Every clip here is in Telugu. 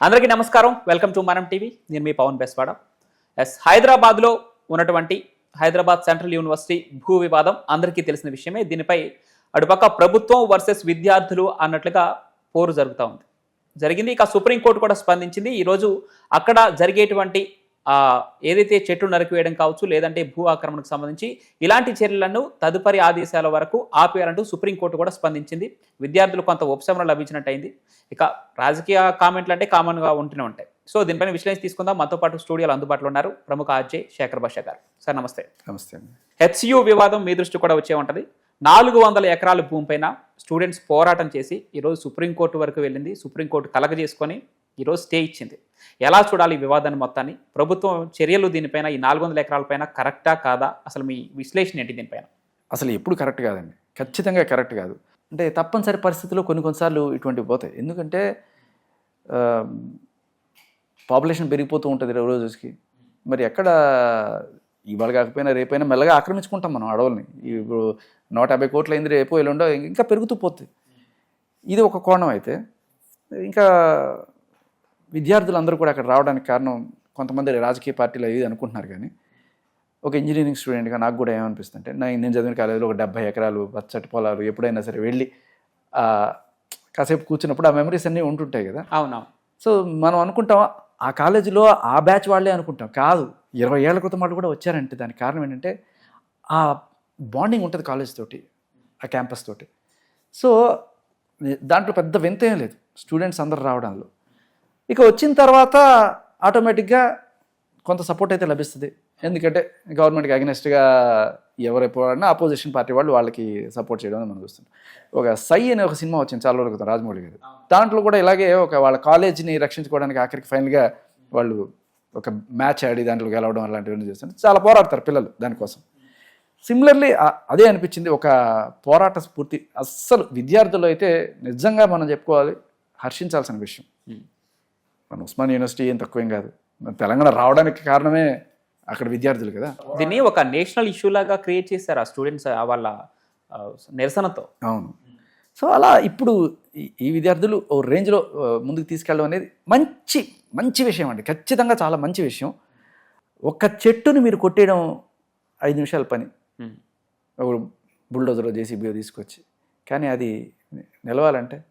అందరికీ నమస్కారం. వెల్కమ్ టు మనం టీవీ నేను మీ పవన్ బెస్వాడ. ఎస్ హైదరాబాద్లో ఉన్నటువంటి హైదరాబాద్ సెంట్రల్ యూనివర్సిటీ భూ వివాదం అందరికీ తెలిసిన విషయమే. దీనిపై అటుపక్క ప్రభుత్వం వర్సెస్ విద్యార్థులు అన్నట్లుగా పోరు జరుగుతూ ఉంది. జరిగింది. ఇక సుప్రీంకోర్టు కూడా స్పందించింది. ఈరోజు అక్కడ జరిగేటువంటి ఏదైతే చెట్లు నరికివేయడం కావచ్చు లేదంటే భూ ఆక్రమణకు సంబంధించి ఇలాంటి చర్యలను తదుపరి ఆదేశాల వరకు ఆపేయాలంటూ సుప్రీంకోర్టు కూడా స్పందించింది. విద్యార్థులు కొంత ఉపశమనం లభించినట్టు అయింది ఇక రాజకీయ కామెంట్లు అంటే కామన్గా ఉంటూనే ఉంటాయి. సో దీనిపైన విశ్లేషణ తీసుకుందాం. మనతో పాటు స్టూడియోలో అందుబాటులో ఉన్నారు ప్రముఖ ఆర్జే శేఖర్ భాష గారు. సార్ నమస్తే. నమస్తే హెచ్యు వివాదం మీ దృష్టి కూడా వచ్చే ఉంటుంది. నాలుగు వందల ఎకరాల భూమిపైన స్టూడెంట్స్ పోరాటం చేసి ఈరోజు సుప్రీంకోర్టు వరకు వెళ్ళింది. సుప్రీంకోర్టు కలగ చేసుకొని ఈరోజు స్టే ఇచ్చింది. ఎలా చూడాలి ఈ వివాదాన్ని మొత్తాన్ని? ప్రభుత్వం చర్యలు దీనిపైన ఈ నాలుగు వందల ఎకరాలపైన కరెక్టా కాదా? అసలు మీ విశ్లేషణ ఏంటి దీనిపైన? అసలు ఎప్పుడు కరెక్ట్ కాదండి. ఖచ్చితంగా కరెక్ట్ కాదు. అంటే తప్పనిసరి పరిస్థితుల్లో కొన్ని కొన్నిసార్లు ఇటువంటివి పోతాయి. ఎందుకంటే పాపులేషన్ పెరిగిపోతూ ఉంటుంది రోజు రోజుకి. మరి ఎక్కడ ఇవాళ కాకపోయినా రేపైనా మెల్లగా ఆక్రమించుకుంటాం మనం అడవుల్ని ఇప్పుడు నూట యాభై కోట్లు అయింది రేపు ఎల్లుండో ఇంకా పెరుగుతూ పోతుంది ఇది ఒక కోణం అయితే. ఇంకా విద్యార్థులందరూ కూడా అక్కడ రావడానికి కారణం కొంతమంది రాజకీయ పార్టీలు అవి అనుకుంటున్నారు కానీ ఒక ఇంజనీరింగ్ స్టూడెంట్గా నాకు కూడా ఏమనిపిస్తుంది అంటే నా- నేను చదివిన కాలేజీలో ఒక డెబ్బై ఎకరాలు పచ్చటి పొలాలు ఎప్పుడైనా సరే వెళ్ళి కాసేపు కూర్చున్నప్పుడు ఆ మెమరీస్ అన్నీ ఉంటుంటాయి కదా. అవునా సో మనం అనుకుంటాం ఆ కాలేజీలో ఆ బ్యాచ్ వాళ్ళే అనుకుంటాం. కాదు ఇరవై ఏళ్ళ క్రితం వాళ్ళు కూడా వచ్చారంటే దానికి కారణం ఏంటంటే ఆ బాండింగ్ ఉంటుంది కాలేజ్ తోటి ఆ క్యాంపస్ తోటి. సో దాంట్లో పెద్ద వింత ఏం లేదు. స్టూడెంట్స్ అందరు రావడంలో. ఇక వచ్చిన తర్వాత ఆటోమేటిక్గా కొంత సపోర్ట్ అయితే లభిస్తుంది. ఎందుకంటే గవర్నమెంట్కి అగెనెస్ట్గా ఎవరైపోవాలన్నా అపోజిషన్ పార్టీ వాళ్ళు వాళ్ళకి సపోర్ట్ చేయడం మనకు వస్తుంది ఒక సై అనే ఒక సినిమా వచ్చింది చాలా రోజుల క్రితం రాజమౌళి గారు దాంట్లో కూడా ఇలాగే ఒక వాళ్ళ కాలేజీని రక్షించుకోవడానికి ఆఖరికి ఫైనల్గా వాళ్ళు ఒక మ్యాచ్ ఆడి దాంట్లో గెలవడం అలాంటివన్నీ చేస్తారు చాలా పోరాడతారు పిల్లలు దానికోసం. సిమిలర్లీ అదే అనిపించింది ఒక పోరాట స్ఫూర్తి. అస్సలు విద్యార్థులు అయితే నిజంగా మనం చెప్పుకోవాలి హర్షించాల్సిన విషయం. మన ఉస్మాన్ యూనివర్సిటీ ఏం తక్కువేం కాదు. మన తెలంగాణ రావడానికి కారణమే అక్కడ విద్యార్థులు కదా. దీన్ని ఒక నేషనల్ ఇష్యూ లాగా క్రియేట్ చేశారు ఆ స్టూడెంట్స్ వాళ్ళ నిరసనతో. అవును. సో అలా ఇప్పుడు ఈ- విద్యార్థులు ఓ రేంజ్లో ముందుకు తీసుకెళ్ళడం అనేది మంచి మంచి విషయం అండి. ఖచ్చితంగా చాలా మంచి విషయం. ఒక చెట్టుని మీరు కొట్టేయడం ఐదు నిమిషాల పని. ఒక బుల్డోజర్లో జేసీబీలో తీసుకొచ్చి. కానీ అది నిలవాలంటే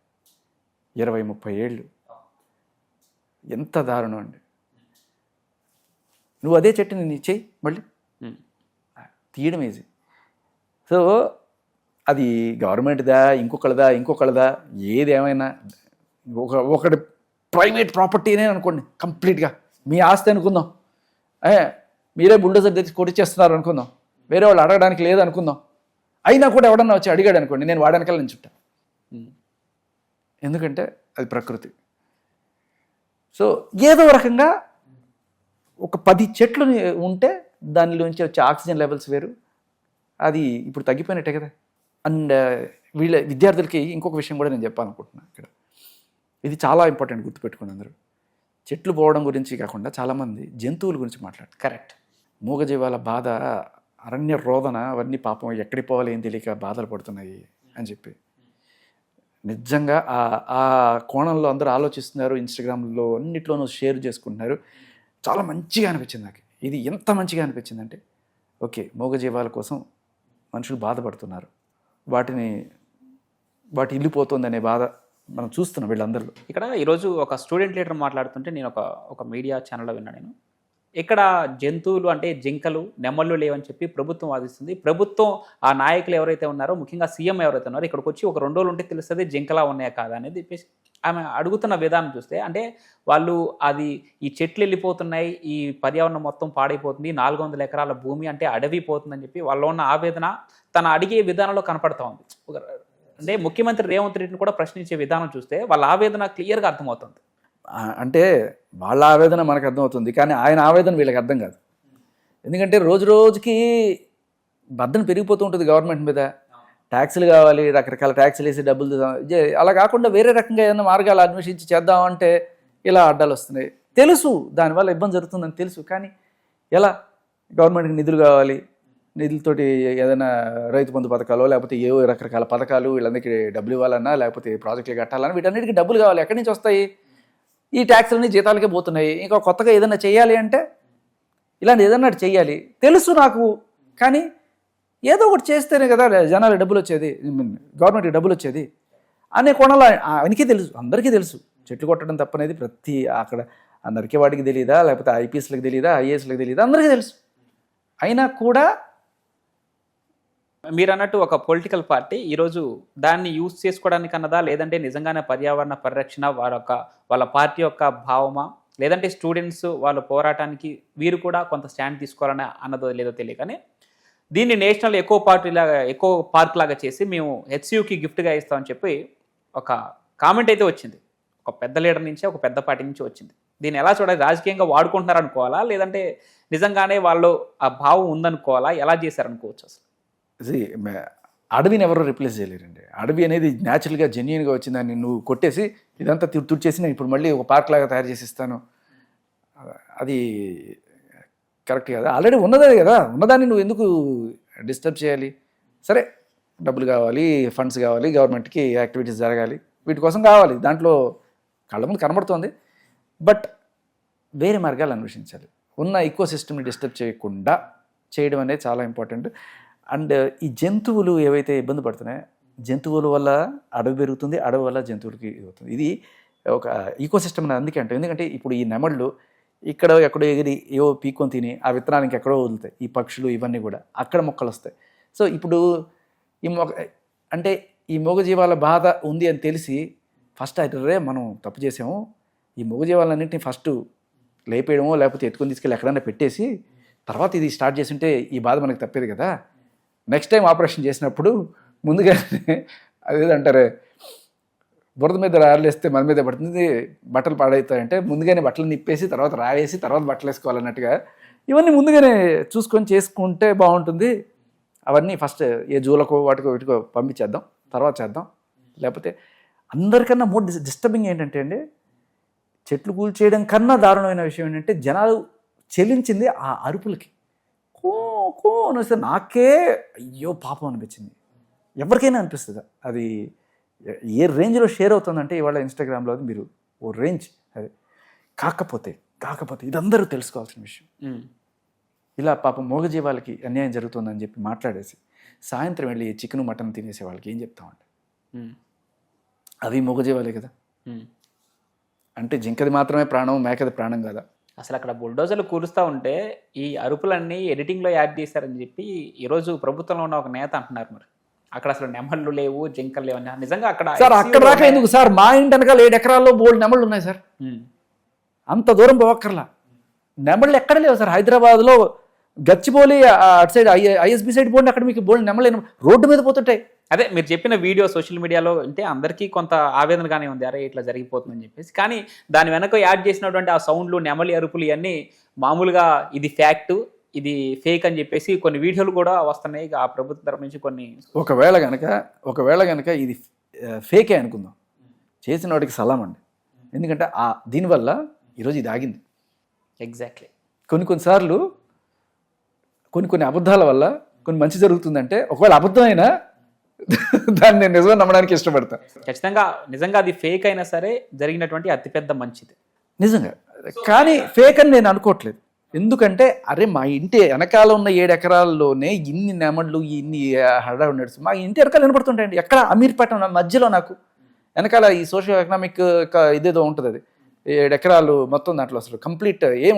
ఇరవై ముప్పై ఏళ్ళు. ఎంత దారుణం అండి. నువ్వు అదే చెట్టుని నీ చెయ్యి మళ్ళీ. తీయడం ఈజీ సో అది గవర్నమెంట్దా ఇంకొకళ్ళదా ఇంకొకళ్ళదా ఏది ఏమైనా ఒక ఒకటి ప్రైవేట్ ప్రాపర్టీనే అనుకోండి కంప్లీట్గా. మీ ఆస్తి అనుకుందాం. ఏ మీరే బుల్డోజర్ తెచ్చి కొట్టిచ్చేస్తున్నారు అనుకుందాం. వేరే వాళ్ళు అడగడానికి లేదు అనుకుందాం. అయినా కూడా ఎవడన్నా వచ్చి అడిగాడు అనుకోండి నేను వాడనకాల నుంచి చుట్టా. ఎందుకంటే అది ప్రకృతి. సో ఏదో రకంగా ఒక పది చెట్లు ఉంటే దానిలోంచి వచ్చే ఆక్సిజన్ లెవెల్స్ వేరు. అది ఇప్పుడు తగ్గిపోయినట్టే కదా. అండ్ వీళ్ళ విద్యార్థులకి ఇంకొక విషయం కూడా నేను చెప్పాలనుకుంటున్నాను ఇక్కడ. ఇది చాలా ఇంపార్టెంట్ గుర్తుపెట్టుకోండి అందరూ. చెట్లు పోవడం గురించి కాకుండా చాలామంది జంతువుల గురించి మాట్లాడతారు. కరెక్ట్. మూగజీవాల బాధ అరణ్య రోదన అవన్నీ పాపం ఎక్కడికి పోవాలి ఏం తెలియక బాధలు పడుతున్నాయి అని చెప్పి. నిజంగా ఆ కోణంలో అందరూ ఆలోచిస్తున్నారు ఇన్స్టాగ్రామ్లో అన్నిట్లోనూ షేర్ చేసుకుంటున్నారు. చాలా మంచిగా అనిపించింది నాకు. ఇది ఎంత మంచిగా అనిపించిందంటే ఓకే మూగజీవాల కోసం మనుషులు బాధపడుతున్నారు. వాటిని వాటి ఇల్లిపోతుందనే బాధ మనం చూస్తున్నాం వీళ్ళందరిలో. ఇక్కడ ఈరోజు ఒక స్టూడెంట్ లీడర్ మాట్లాడుతుంటే నేను ఒక ఒక మీడియా ఛానల్లో విన్నాను నేను. ఇక్కడ జంతువులు అంటే జింకలు నెమళ్ళు లేవని చెప్పి ప్రభుత్వం వాదిస్తుంది. ప్రభుత్వం ఆ నాయకులు ఎవరైతే ఉన్నారో ముఖ్యంగా సీఎం ఎవరైతే ఉన్నారో ఇక్కడికి వచ్చి ఒక రెండు రోజులు ఉంటే తెలుస్తుంది జింకలా ఉన్నాయా కాదా అనేది చెప్పేసి ఆమె అడుగుతున్న విధానం చూస్తే అంటే వాళ్ళు అది ఈ చెట్లు వెళ్ళిపోతున్నాయి ఈ పర్యావరణం మొత్తం పాడైపోతుంది నాలుగు వందల ఎకరాల భూమి అంటే అడవి పోతుందని చెప్పి వాళ్ళు ఉన్న ఆవేదన తన అడిగే విధానంలో కనపడతా ఉంది. అంటే ముఖ్యమంత్రి రేవంత్ రెడ్డిని కూడా ప్రశ్నించే విధానం చూస్తే వాళ్ళ ఆవేదన క్లియర్గా అర్థమవుతుంది. అంటే వాళ్ళ ఆవేదన మనకు అర్థమవుతుంది కానీ ఆయన ఆవేదన వీళ్ళకి అర్థం కాదు. ఎందుకంటే రోజు రోజుకి బద్దన పెరిగిపోతూ ఉంటుంది గవర్నమెంట్ మీద. ట్యాక్సులు కావాలి రకరకాల ట్యాక్సులు వేసి డబ్బులు అలా కాకుండా వేరే రకంగా ఏదైనా మార్గాలు అన్వేషించి చేద్దామంటే ఇలా అడ్డాలు వస్తున్నాయి. తెలుసు దానివల్ల ఇబ్బంది జరుగుతుందని తెలుసు కానీ ఎలా? గవర్నమెంట్కి నిధులు కావాలి నిధులతోటి ఏదైనా రైతు బంధు పథకాలు లేకపోతే ఏవో రకరకాల పథకాలు వీళ్ళందరికీ డబ్బులు ఇవ్వాలన్నా లేకపోతే ప్రాజెక్టులు కట్టాలన్నా వీటన్నిటికీ డబ్బులు కావాలి. ఎక్కడి నుంచి వస్తాయి? ఈ ట్యాక్స్లన్నీ జీతాలకే పోతున్నాయి. ఇంకా కొత్తగా ఏదైనా చేయాలి అంటే ఇలాంటి ఏదన్నా చేయాలి. తెలుసు నాకు కానీ ఏదో ఒకటి చేస్తేనే కదా జనాలు డబ్బులు వచ్చేది గవర్నమెంట్కి డబ్బులు వచ్చేది అనే కోణంలో ఆయనకి తెలుసు అందరికీ తెలుసు. చెట్లు కొట్టడం తప్పనేది ప్రతి అక్కడ అందరికీ వాడికి తెలియదా లేకపోతే ఐపీఎస్లకు తెలియదా ఐఏఎస్లకు తెలియదా అందరికీ తెలుసు. అయినా కూడా మీరు అన్నట్టు ఒక పొలిటికల్ పార్టీ ఈరోజు దాన్ని యూజ్ చేసుకోవడానికి అన్నదా లేదంటే నిజంగానే పర్యావరణ పరిరక్షణ వారి యొక్క వాళ్ళ పార్టీ యొక్క భావమా? లేదంటే స్టూడెంట్స్ వాళ్ళ పోరాటానికి వీరు కూడా కొంత స్టాండ్ తీసుకోవాలని అన్నదో లేదో తెలియదు. కానీ దీన్ని నేషనల్ ఎకో పార్టీ లాగా ఎకో పార్క్ లాగా చేసి మేము హెచ్సియుకి గిఫ్ట్గా ఇస్తామని చెప్పి ఒక కామెంట్ అయితే వచ్చింది. ఒక పెద్ద లీడర్ నుంచి ఒక పెద్ద పార్టీ నుంచి వచ్చింది. దీన్ని ఎలా చూడాలి? రాజకీయంగా వాడుకుంటున్నారు అనుకోవాలా లేదంటే నిజంగానే వాళ్ళు ఆ భావం ఉందనుకోవాలా? ఎలా చేశారనుకోవచ్చు అసలు? అడవిని ఎవరు రిప్లేస్ చేయలేరండి. అడవి అనేది న్యాచురల్గా జెన్యున్గా వచ్చిందని నువ్వు కొట్టేసి ఇదంతా తుడి తుడిచేసి నేను ఇప్పుడు మళ్ళీ ఒక పార్క్ లాగా తయారు చేసి ఇస్తాను అది కరెక్ట్ కదా. ఆల్రెడీ ఉన్నదే కదా. ఉన్నదాన్ని నువ్వు ఎందుకు డిస్టర్బ్ చేయాలి? సరే డబ్బులు కావాలి ఫండ్స్ కావాలి గవర్నమెంట్కి యాక్టివిటీస్ జరగాలి. వీటి కోసం కావాలి. దాంట్లో కళ్ళ ముందు కనబడుతోంది. బట్ వేరే మార్గాలు అన్వేషించాలి. ఉన్న ఈకో సిస్టమ్ని డిస్టర్బ్ చేయకుండా చేయడం అనేది చాలా ఇంపార్టెంట్ అండ్ ఈ జంతువులు ఏవైతే ఇబ్బంది పడుతున్నాయో జంతువుల వల్ల అడవి పెరుగుతుంది అడవి వల్ల జంతువులకి అవుతుంది. ఇది ఒక ఈకోసిస్టమ్ అని అందుకే అంటే ఎందుకంటే ఇప్పుడు ఈ నెమళ్ళు ఇక్కడ ఎక్కడో ఎగిరి ఏవో పీక్కొని తిని ఆ విత్తనానికి ఎక్కడో వదులుతాయి. ఈ పక్షులు ఇవన్నీ కూడా అక్కడ మొక్కలు వస్తాయి. సో ఇప్పుడు ఈ మొక్క అంటే ఈ మూగజీవాల బాధ ఉంది అని తెలిసి ఫస్ట్ అయితే మనం తప్పు చేసాము. ఈ మూగజీవాలన్నింటినీ ఫస్ట్ లేపేయడమో లేకపోతే ఎత్తుకొని తీసుకెళ్ళి ఎక్కడైనా పెట్టేసి తర్వాత ఇది స్టార్ట్ చేస్తుంటే ఈ బాధ మనకు తప్పేది కదా. నెక్స్ట్ టైం ఆపరేషన్ చేసినప్పుడు ముందుగానే అదేదంటారు బురద మీద రాళ్ళేస్తే మన మీద పడుతుంది బట్టలు పాడవుతాయంటే ముందుగానే బట్టలు నిప్పేసి తర్వాత రాయేసి తర్వాత బట్టలు వేసుకోవాలన్నట్టుగా ఇవన్నీ ముందుగానే చూసుకొని చేసుకుంటే బాగుంటుంది. అవన్నీ ఫస్ట్ ఏ జూలకో వాటికో వీటికో పంపించేద్దాం తర్వాత చేద్దాం. లేకపోతే అందరికన్నా మోర్ డిస్ డిస్టర్బింగ్ ఏంటంటే అండి చెట్లు కూల్చేయడం కన్నా దారుణమైన విషయం ఏంటంటే జనాలు చెల్లించింది ఆ అరుపులకి. కో కో అని వస్తే నాకే అయ్యో పాపం అనిపించింది. ఎవరికైనా అనిపిస్తుంది. అది ఏ- రేంజ్లో షేర్ అవుతుందంటే ఇవాళ ఇన్స్టాగ్రామ్లో అది మీరు ఓ రేంజ్ అది కాకపోతే కాకపోతే ఇదందరూ తెలుసుకోవాల్సిన విషయం. ఇలా పాపం మూగజీవాలకి అన్యాయం జరుగుతుందని చెప్పి మాట్లాడేసి సాయంత్రం వెళ్ళి చికెన్ మటన్ తినేసే వాళ్ళకి ఏం చెప్తామండి. అవి మూగజీవాలే కదా. అంటే జింకది మాత్రమే ప్రాణం మేకది ప్రాణం కదా? అసలు అక్కడ బుల్డోజర్లు కూలుస్తూ ఉంటే ఈ అరుపులన్నీ ఎడిటింగ్లో యాడ్ చేశారని చెప్పి ఈరోజు ప్రభుత్వంలో ఉన్న ఒక నేత అంటున్నారు మరి అక్కడ అసలు నెమళ్ళు లేవు జింకలు లేవు అని నిజంగా అక్కడ సార్ అక్కడ దాకా ఎందుకు సార్ మా ఇంటి వెనకాల ఏడు ఎకరాల్లో బోల్డ్ నెమళ్ళు ఉన్నాయి సార్. అంత దూరం పోవక్కర్లా నెమళ్ళు ఎక్కడ లేవు సార్ హైదరాబాద్లో గచ్చిబౌలి ఆ అటు సైడ్ ఐఎస్బి సైడ్ పోండి అక్కడ మీకు బోల్డ్ నెమళ్ళు లేవు. రోడ్డు మీద పోతుంటాయి అదే మీరు చెప్పిన వీడియో సోషల్ మీడియాలో అంటే అందరికీ కొంత ఆవేదనగానే ఉంది. అరే ఇట్లా జరిగిపోతుందని చెప్పేసి. కానీ దాని వెనక యాడ్ చేసినటువంటి ఆ సౌండ్లు నెమలి అరుపులు ఇవన్నీ మామూలుగా ఇది ఫ్యాక్ట్ ఇది ఫేక్ అని చెప్పేసి కొన్ని వీడియోలు కూడా వస్తున్నాయి. ఆ ప్రభుత్వం తరపు నుంచి కొన్ని ఒకవేళ కనుక ఒకవేళ కనుక ఇది ఫేకే అనుకుందాం. చేసిన వాడికి సలాం అండి. ఎందుకంటే ఆ దీనివల్ల ఈరోజు ఇది ఆగింది. ఎగ్జాక్ట్లీ కొన్ని కొన్నిసార్లు కొన్ని కొన్ని అబద్ధాల వల్ల కొన్ని మంచి జరుగుతుందంటే ఒకవేళ అబద్ధమైనా దాన్ని నేను నిజంగా నమ్మడానికి ఇష్టపడతా. ఖచ్చితంగా నిజంగా అది ఫేక్ అయినా సరే జరిగినటువంటి అతిపెద్ద మంచిది. నిజంగా. కానీ ఫేక్ అని నేను అనుకోవట్లేదు. ఎందుకంటే అరే మా ఇంటి వెనకాల ఉన్న ఏడు ఎకరాల్లోనే ఇన్ని నెమళ్ళు ఇన్ని హడా నడుచు మా ఇంటి వెనకాల వినపడుతుంటాయండి. ఎక్కడ? అమీర్పేట మధ్యలో నాకు. వెనకాల ఈ సోషల్ ఎకనామిక్ ఇదేదో ఉంటుంది అది ఏడు ఎకరాలు మొత్తం దాంట్లో అసలు కంప్లీట్ ఏం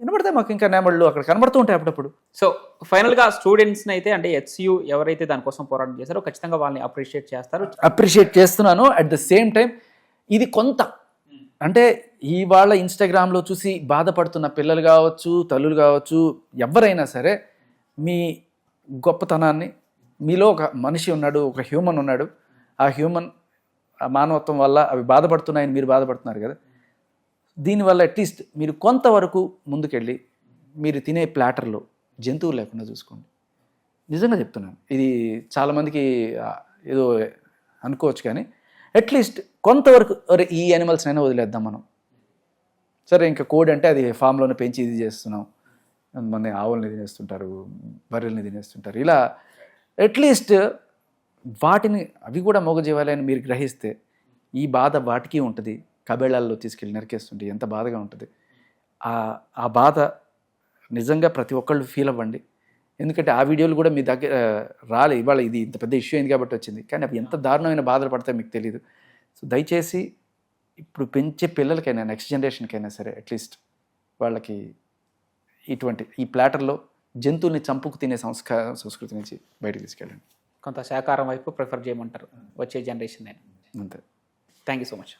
ఉండదు వినపడతాయి మాకు ఇంకా నెమళ్ళు అక్కడ కనబడుతూ ఉంటాయి అప్పుడప్పుడు. సో ఫైనల్గా స్టూడెంట్స్ని అయితే అంటే హెచ్సియు ఎవరైతే దానికోసం పోరాటం చేశారో ఖచ్చితంగా వాళ్ళని అప్రిషియేట్ చేస్తారు. అప్రిషియేట్ చేస్తున్నాను. అట్ ద సేమ్ టైం ఇది కొంత. అంటే ఇవాళ ఇన్స్టాగ్రామ్లో చూసి బాధపడుతున్న పిల్లలు కావచ్చు తల్లులు కావచ్చు ఎవరైనా సరే మీ గొప్పతనాన్ని మీలో ఒక మనిషి ఉన్నాడు ఒక హ్యూమన్ ఉన్నాడు. ఆ హ్యూమన్ ఆ మానవత్వం వల్ల అవి బాధపడుతున్నాయని మీరు బాధపడుతున్నారు కదా. దీనివల్ల అట్లీస్ట్ మీరు కొంతవరకు ముందుకెళ్ళి మీరు తినే ప్లాటర్లో జంతువులు లేకుండా చూసుకోండి. నిజంగా చెప్తున్నాను. ఇది చాలామందికి ఏదో అనుకోవచ్చు కానీ అట్లీస్ట్ కొంతవరకు అరే ఈ యానిమల్స్ అయినా వదిలేద్దాం మనం. సరే ఇంకా కోడి అంటే అది ఫామ్లోనే పెంచి ఇది చేస్తున్నాం. మన ఆవుల్ని తినేస్తుంటారు బర్రెల్ని తినేస్తుంటారు. ఇలా అట్లీస్ట్ వాటిని అవి కూడా మూగజీవాలని మీరు గ్రహిస్తే ఈ బాధ వాటికి ఉంటుంది. కబేళాల్లో తీసుకెళ్ళి నరికేస్తుంటే ఎంత బాధగా ఉంటుంది. ఆ ఆ బాధ నిజంగా ప్రతి ఒక్కళ్ళు ఫీల్ అవ్వండి. ఎందుకంటే ఆ వీడియోలు కూడా మీ దగ్గర రాలే. ఇవాళ ఇది ఇంత పెద్ద ఇష్యూ అయింది కాబట్టి వచ్చింది. కానీ అవి ఎంత దారుణమైన బాధలు పడతాయో మీకు తెలియదు సో దయచేసి ఇప్పుడు పెంచే పిల్లలకైనా నెక్స్ట్ జనరేషన్కైనా సరే అట్లీస్ట్ వాళ్ళకి ఇటువంటి ఈ ప్లాటర్లో జంతువుల్ని చంపుకు తినే సంస్కార సంస్కృతి నుంచి బయటకు తీసుకెళ్ళండి. కొంత శాకారం వైపు ప్రిఫర్ చేయమంటారు. వచ్చే జనరేషన్ నేను. అంతే. Thank you so much